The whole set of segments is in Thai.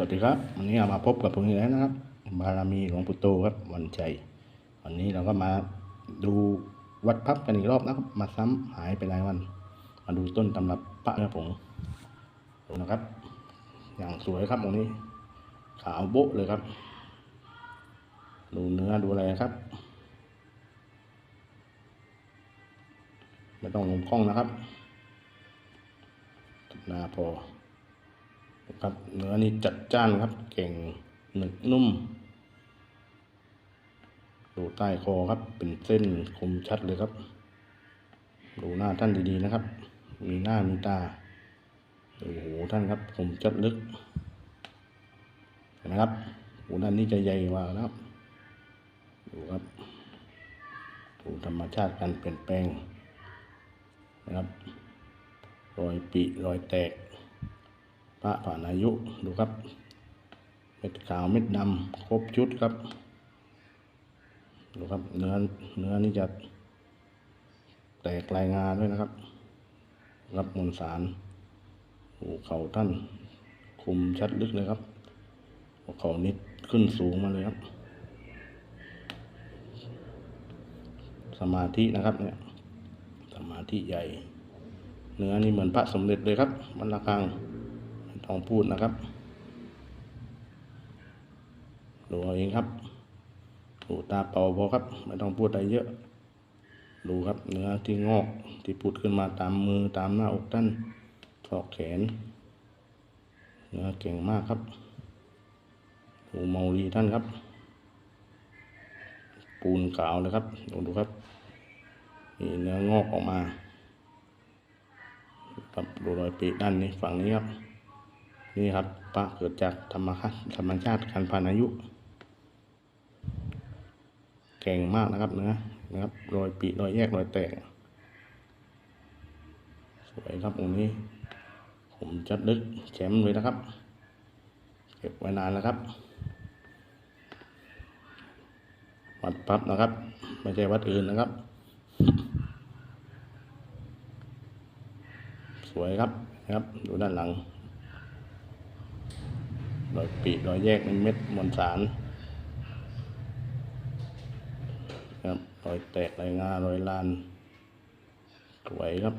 วัสดีครับ วันนี้เรามาพบกับผมอีกแล้วนะครับ บารมีหลวงปู่โตครับวันใจ วันนี้เราก็มาดูวัดพับกันอีกรอบนะครับ มาซ้ำหายไปหลายวัน มาดูต้นตำรับพระครับผมดูนะครับ อย่างสวยครับตรงนี้ ขาวโบ๊ะเลยครับ ดูเนื้อดูอะไรครับไม่ต้องลงกล้องนะครับหน้าพอ ครับเนื้อนี่จัดจ้านครับ เก่งหนึบนุ่ม ดูใต้คอครับ เป็นเส้นคมชัดเลยครับ ดูหน้าท่านดีๆนะครับ มีหน้ามีตาโอ้โหท่านครับคมชัดลึกเห็นไหมครับหูด้านนี้จะใหญ่กว่านะครับดูครับดูธรรมชาติการเปลี่ยนแปลงนะครับรอยปีรอยแตก พระผ่านอายุดูครับ เม็ดขาวเม็ดดำครบชุดครับ ดูครับเนื้อเนื้อนี่จะแตกลายงาด้วยนะครับ รับมวลสารหูเข่าท่านคุมชัดลึกเลยครับหัวเข่านิดขึ้นสูงมาเลยครับ สมาธินะครับเนี่ย สมาธิใหญ่ เนื้อนี่เหมือนพระสมเด็จเลยครับมันละคัง้องพูดนะครับ ดูเอาเองครับดูตาเป่าพอครับ ไม่ต้องพูดอะไรเยอะ ดูครับ เนื้อที่งอกที่ปุดขึ้นมาตามมือตามหน้าอกท่านศอกแขน เนื้อเก่งมากครับดูเมารีท่านครับ ปูนขาวเลยครับดูดูครับมีเนื้องอกออกมาครับดูรอยปีกด้านนี้ฝั่งนี้ครับ นี่ครับพระเกิดจากธรรมชาติธรรมชาติการผ่านอายุเก่งมากนะครับเนื้อนะครับรอยปีรอยแยกรอยแตก สวยครับองค์นี้ ผมจัดลึกแชมป์เลยนะครับ เก็บไว้นานแล้วครับ วัดพับนะครับ ไม่ใช่วัดอื่นนะครับ สวยครับนะครับ ดูด้านหลัง รอยปีรอยแยกเป็นเม็ดมวลสารครับรอยแตกรอยงารอยลานสวยครับ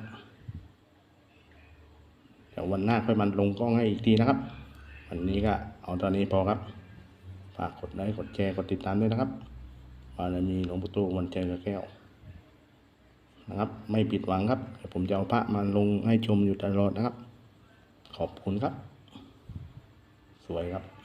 เดี๋ยววันหน้าค่อยมันลงกล้องให้อีกทีนะครับ วันนี้ก็เอาตอนนี้พอครับฝากกดไลค์กดแชร์กดติดตามด้วยนะครับบารมีหลวงปู่ตู้วันใจกระแก้วนะครับไม่ผิดหวังครับเดี๋ยวผมจะเอาพระมาลงให้ชมอยู่ตลอดนะครับ ขอบคุณครับ วยครับ